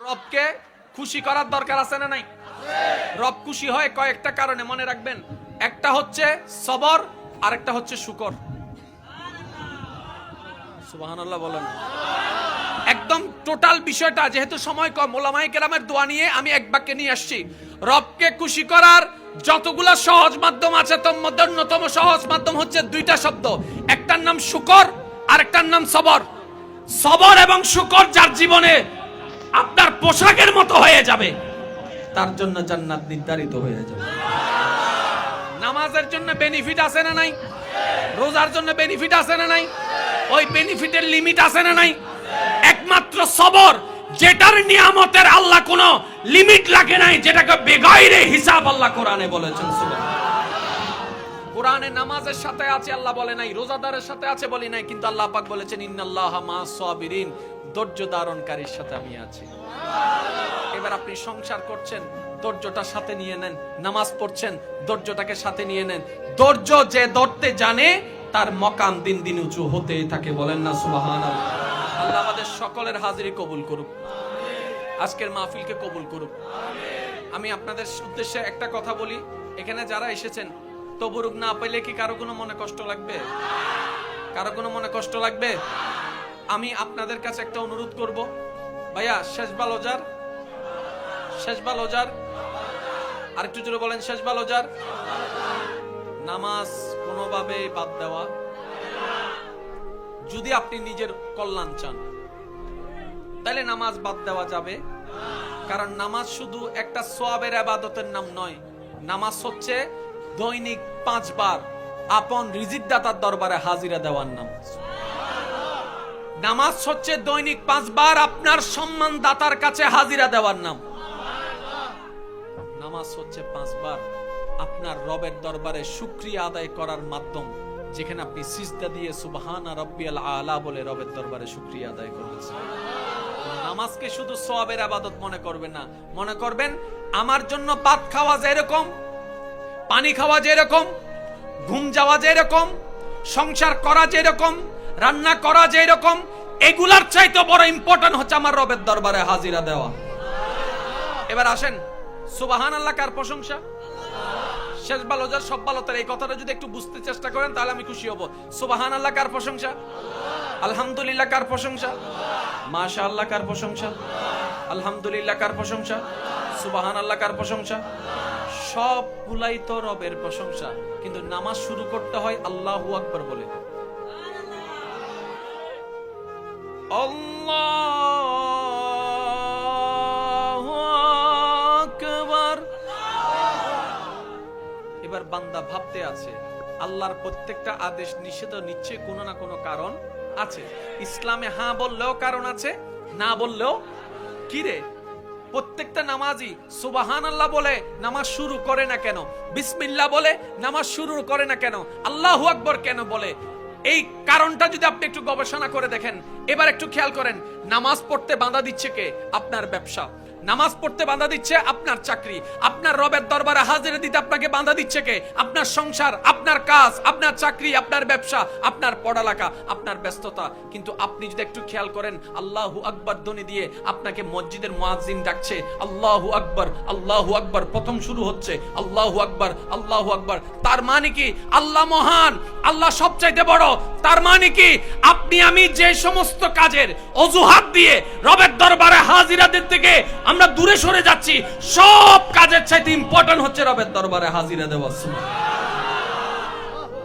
রবকে খুশি করার দরকার আছে না নাই? রব খুশি হয় কয়েকটা কারণে, মনে রাখবেন। একটা হচ্ছে সবর আর একটা হচ্ছে শুকর। বলেন। একদম টোটাল বিষয়টা, যেহেতু সময় কম ওলামাই কেরামের দোয়া নিয়ে আমি এক বাক্যে নিয়ে আসছি। রবকে খুশি করার যতগুলো সহজ মাধ্যম আছে, তোর মধ্যে অন্যতম সহজ মাধ্যম হচ্ছে দুইটা শব্দ। একটার নাম শুকর আর একটার নাম সবর। সবর এবং শুকর যার জীবনে আপনার পোশাকের মতো হয়ে যাবে। তার জন্য জান্নাত নির্ধারিত হয়ে যাবে। নামাজের জন্য বেনিফিট আছে না নাই? রোজার জন্য বেনিফিট আছে না নাই? ওই বেনিফিটের লিমিট আছে না নাই? একমাত্র সবর, যেটার নিয়ামতের আল্লাহ কোনো লিমিট লাগে নাই, যেটাকে বেগাইরে হিসাব আল্লাহ কোরআনে বলেছেন, সুবহানাল্লাহ। কোরআনে নামাজের সাথে আছে, আল্লাহ বলে নাই, রোজাদারের সাথে আছে বলি নাই, কিন্তু আল্লাহ পাক বলেছেন, ইন্নাল্লাহ মা সাবিরিন ধৈর্য ধারণকারীর সাথে আমি আছি। এবার আপনি সংসার করছেন, ধৈর্যটা সাথে নিয়ে নেন, নামাজ পড়ছেন, ধৈর্যটাকে সাথে নিয়ে নেন। ধৈর্য যে ধরতে জানে, তার মকাম দিন দিন উঁচু হতেই থাকে, বলেন না সুবাহান আল্লাহ আমাদের সকলের হাজিরি কবুল করুক। আজকের মাহফিলকে কবুল করুক। আমি আপনাদের উদ্দেশ্যে একটা কথা বলি। এখানে যারা এসেছেন তবুরুক না পাইলে কি কারও কোনো মনে কষ্ট লাগবে? কারও কোনো মনে কষ্ট লাগবে? আমি আপনাদের কাছে একটা অনুরোধ করব। ভাইয়া, শেষ বালোজার শেষ আর একটু জোরে বলেন, শেষ বালোজার নামাজ কোনোভাবে বাদ দেওয়া। যদি আপনি নিজের কল্যাণ চান, তাহলে নামাজ বাদ দেওয়া যাবে। কারণ নামাজ শুধু একটা সোয়াবের আবাদতের নাম নয়, নামাজ হচ্ছে দৈনিক পাঁচবার আপন রিজিক দাতার দরবারে হাজিরা দেওয়ার নাম। নামাজ হচ্ছে দৈনিক পাঁচবার আপনার সম্মান দাতার কাছে হাজিরা দেওয়ার নাম। নামাজ হচ্ছে পাঁচবার আপনার রবের দরবারে শুক্রিয়া আদায় করার মাধ্যম, যেখানে আপনি সিজদা দিয়ে সুবহানা রব্বিয়াল আলা বলে রবের দরবারে শুক্রিয়া আদায় করেছেন নামাজকে শুধু সোয়াবের আবাদত মনে করবেন না। মনে করবেন, আমার জন্য পাত খাওয়া যেরকম পানি খাওয়া যেরকম, ঘুম যাওয়া যেরকম, সংসার করা যেরকম, রান্না করা যেরকম, এগুলার চাইতে বড় ইম্পর্টেন্ট হচ্ছে আমার রবের দরবারে হাজিরা দেওয়া। এবার আসেন সুবাহান আল্লাহ কার প্রশংসা? শেষ ভালো যার সব ভালো তার এই কথাটা যদি একটু বুঝতে চেষ্টা করেন, তাহলে আমি খুশি হব। সুবাহান আল্লাহ কার প্রশংসা? আলহামদুলিল্লাহ কার প্রশংসা? মাশা আল্লাহ কার প্রশংসা? আলহামদুলিল্লাহ কার প্রশংসা? সুবাহান আল্লাহ কার প্রশংসা? সবগুলাই তো রবের প্রশংসা, কিন্তু নামাজ শুরু করতে হয় আল্লাহু আকবর বলে। এবার বান্দা ভাবতে আছে, আল্লাহর প্রত্যেকটা আদেশ নিষেধ নিচ্ছে কোনো না কোনো কারণ আছে। ইসলামে হ্যাঁ বললেও কারণ আছে, না বললেও কি রে? প্রত্যেকটা নামাজি সুবাহান আল্লাহ বলে নামাজ শুরু করে না কেন? বিসমিল্লা বলে নামাজ শুরু করে না কেন? আল্লাহ আকবর কেন বলে? এই কারণটা যদি আপনি একটু গবেষণা করে দেখেন, এবার একটু খেয়াল করেন, নামাজ পড়তে বাঁধা দিচ্ছে কে? আপনার ব্যবসা। নামাজ পড়তে বাধা দিচ্ছে আপনার চাকরি, আপনার রবের দরবারে হাজিরে দিতে আপনাকে বাধা দিচ্ছে কে? আপনার সংসার, আপনার কাজ, আপনার চাকরি, আপনার ব্যবসা, আপনার পড়ালেখা, আপনার ব্যস্ততা। কিন্তু আপনি যদি একটু খেয়াল করেন, আল্লাহু আকবর ধ্বনি দিয়ে আপনাকে মসজিদের মুয়াজ্জিন ডাকছে, আল্লাহু আকবর আল্লাহু আকবর, প্রথম শুরু হচ্ছে, আল্লাহু আকবর আল্লাহু আকবর। তার মানে কি? আল্লাহ মহান, আল্লাহ সবচাইতে বড়। তার মানে কি? আপনি, আমি যে সমস্ত কাজের অজুহাত দিয়ে রবের দরবারে হাজিরাদের থেকে আমরা দূরে সরে যাচ্ছি, সব কাজের চাইতে ইম্পর্টেন্ট হচ্ছে রবের দরবারে হাজিরা দেওয়া।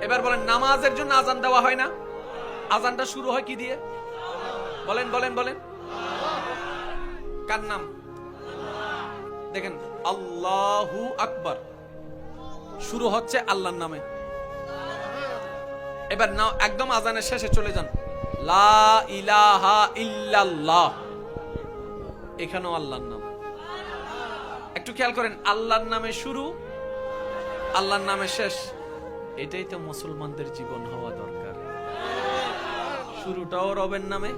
এবার বলেন, নামাজের জন্য আজান দেওয়া হয় না? আজানটা শুরু হয় কি দিয়ে? বলেন বলেন বলেন। কার নাম? দেখেন, আল্লাহু আকবার। শুরু হচ্ছে আল্লাহর নামে। এবার নাও, একদম আজানের শেষে চলে যান। লা ইলাহা ইল্লাল্লাহ। এখানেও আল্লাহর নাম। একটু খেয়াল করেন, আল্লাহর নামে শুরু, আল্লাহর নামে শেষ। এটাই তো মুসলমানদের জীবন হওয়া দরকার। শুরুটাও রবের নামে,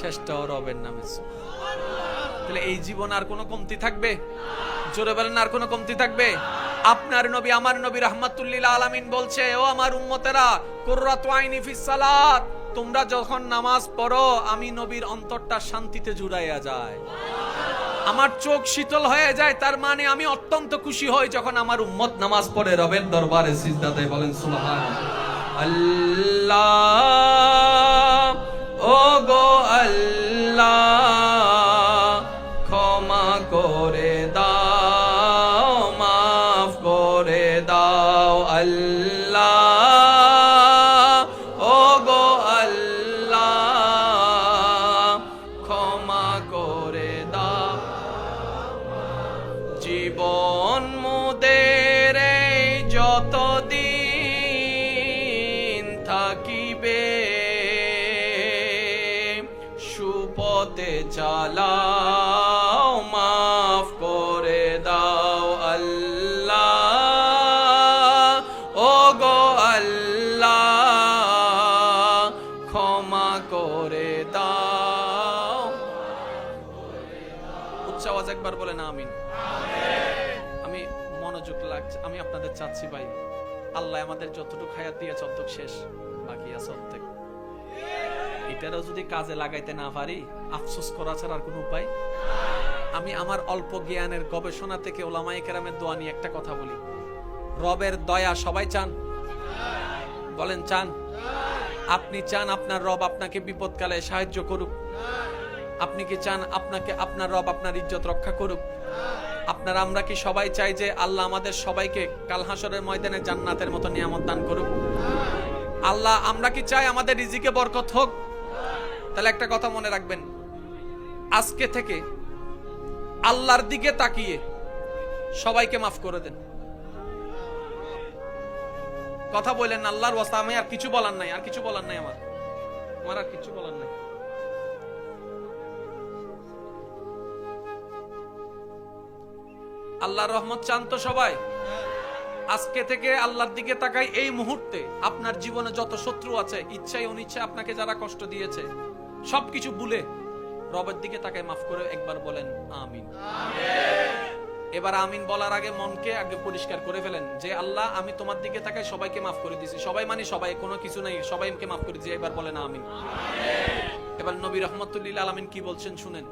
শেষটাও রবের নামে। তাহলে এই জীবন আর কোনো কমতি থাকবে? জোরে বলেন, আর কোনো কমতি থাকবে? আপনার নবী, আমার নবী রহমাতুল্লিল আলামিন বলছে, ও আমার উম্মতেরা, কুররাতু আইনি ফিস সালাত, তোমরা যখন নামাজ পড়ো, আমি নবীর অন্তরটা শান্তিতে জুড়াইয়া যায় আমার চোখ শীতল হয়ে যায়, তার মানে আমি অত্যন্ত খুশি হই যখন আমার উম্মত নামাজ পড়ে রবের দরবারে সিজদা দেয়, বলেন সুবহান আল্লাহ, ও আল্লাহ ও গো আল্লাহ ক্ষমা করে দাও। জীবন মুদের যতদিন থাকিবে সুপথে চালাও আওয়াজ একবার বলে না আমিন। আমি মনোযোগ লাগছে, আমি আপনাদের চাচ্ছি ভাই, আল্লাহ আমাদের যতটুকু হায়াত দিয়েছে অর্ধেক শেষ, বাকি আছে অর্ধেক। এটারও যদি কাজে লাগাইতে না পারি, আফসোস করা ছাড়া আর কোনো উপায়? আমি আমার অল্প জ্ঞানের গবেষণা থেকে ওলামায়ে কেরামের দোয়া নিয়ে একটা কথা বলি। রবের দয়া সবাই চান? বলেন, চান। আপনি চান আপনার রব আপনাকে বিপদকালে সাহায্য করুক। আপনি কি চান আপনাকে আপনার রব, আপনার ইজ্জত রক্ষা করুক? আপনার আমরা কি সবাই চাই যে আল্লাহ আমাদের সবাইকে কাল হাসরের ময়দানে জান্নাতের মতো নিয়ামত দান করুক? আল্লাহ, আমরা কি চাই আমাদের রিজিকে বরকত হোক? তাহলে একটা কথা মনে রাখবেন। আজকে থেকে আল্লাহর দিকে তাকিয়ে সবাইকে মাফ করে দেন। কথা বললেন আল্লাহর ওয়াস্তা, আমি আর কিছু বলার নাই, আর কিছু বলার নাই আমার। আমার আর কিছু বলার নাই। আল্লাহর রহমত চান তো সবাই। আজকে থেকে আল্লাহর দিকে তাকাই এই মুহূর্তে। আপনার জীবনে যত শত্রু আছে ইচ্ছাই অনিচ্ছা আপনাকে যারা কষ্ট দিয়েছে, সবকিছু ভুলে রবের দিকে তাকাই মাফ করে একবার বলেন, আমিন। এবার আমিন বলার আগে মনকে আগে পরিষ্কার করে ফেলেন যে, আল্লাহ, আমি তোমার দিকে তাকাই, সবাইকে মাফ করে দিছি। সবাই মানে সবাই, কোনো কিছু নাই, সবাইকে মাফ করে দিয়েছি এবার বলেন, আমিন। এবার নবী রহমতুল্লিল আলমিন কি বলছেন শুনেন?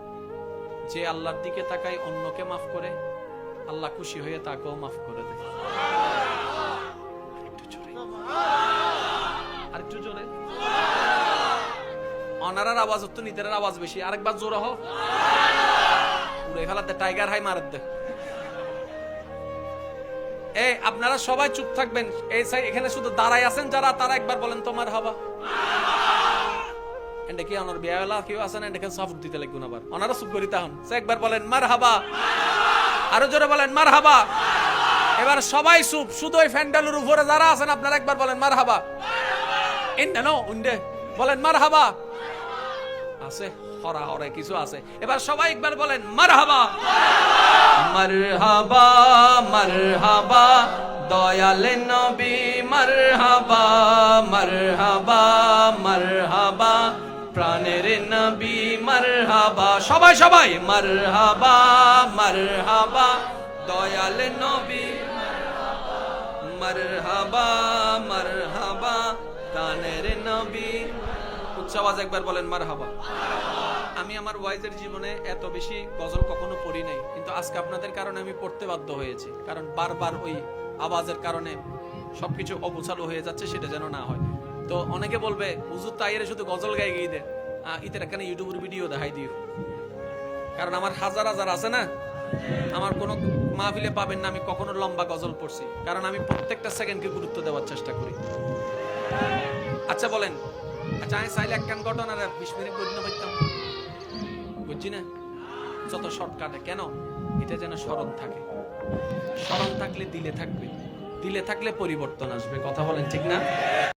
যে, আল্লাহর দিকে তাকাই অন্যকে মাফ করে আল্লাহ খুশি হয়ে তাকেও মাফ করে দেয়। আরেকটু জোরে। অনারার আওয়াজ তো নিতের আওয়াজ বেশি। আরেকবার জোরে হ উড়ে ফেলাতে টাইগার হাই মারার দে। এই আপনারা সবাই চুপ থাকবেন। এই সাই, এখানে শুধু দাঁড়াই আছেন যারা, তারা একবার বলেন তোমার হাবা। এন্ডে কি অনার বিয়াওয়ালা কেউ আছেন এন্ডে সাফুট দিতে লাগবে আবার। অনারা চুপ করি তাহন সে একবার বলেন মার হাবা আরও জোরে বলেন মার হাবা এবার সবাই চুপ, শুধু ওই ফ্যান্ডালের উপরে যারা আছেন, আপনারা একবার বলেন মার হাবা উন্ডে বলেন মার হাবা আছে, হরা হরা, কিছু আছে। এবার সবাই একবার বলেন মার হাবা মার হাবা মার হাবা নবী মার হাবা মার হাবা মার হাবা প্রাণের নবী মার হাবা সবাই সবাই মার হাবা হাবা দয়াল নবী। মার হাবা মার হাবা নবী। উচ্চ আওয়াজ একবার বলেন হাবা আমি আমার ওয়াইজের জীবনে এত বেশি গজল কখনো পড়ি নাই কিন্তু আজকে আপনাদের কারণে আমি পড়তে বাধ্য হয়েছি কারণ বারবার ওই আওয়াজের কারণে সবকিছু অগোছালো হয়ে যাচ্ছে সেটা যেন না হয়। তো অনেকে বলবে হুজুর তাইরে শুধু গজল গায়ে গিয়ে দে আহ, ইতের ইউটিউবের ভিডিও দেখাই দিও। কারণ আমার হাজার হাজার আছে না? আমার কোনো মাহফিলে পাবেন না, আমি কখনো লম্বা গজল পড়ছি। কারণ আমি প্রত্যেকটা সেকেন্ডকে গুরুত্ব দেওয়ার চেষ্টা করি। আচ্ছা বলেন। আচ্ছা আমি চাইলে একখান ঘটনার বিশ মিনিট গণ্য করতাম বুঝছি না? যত শর্টকাটে। কেন? এটা যেন স্মরণ থাকে। স্মরণ থাকলে দিলে থাকবে। দিলে থাকলে পরিবর্তন আসবে। কথা বলেন ঠিক না?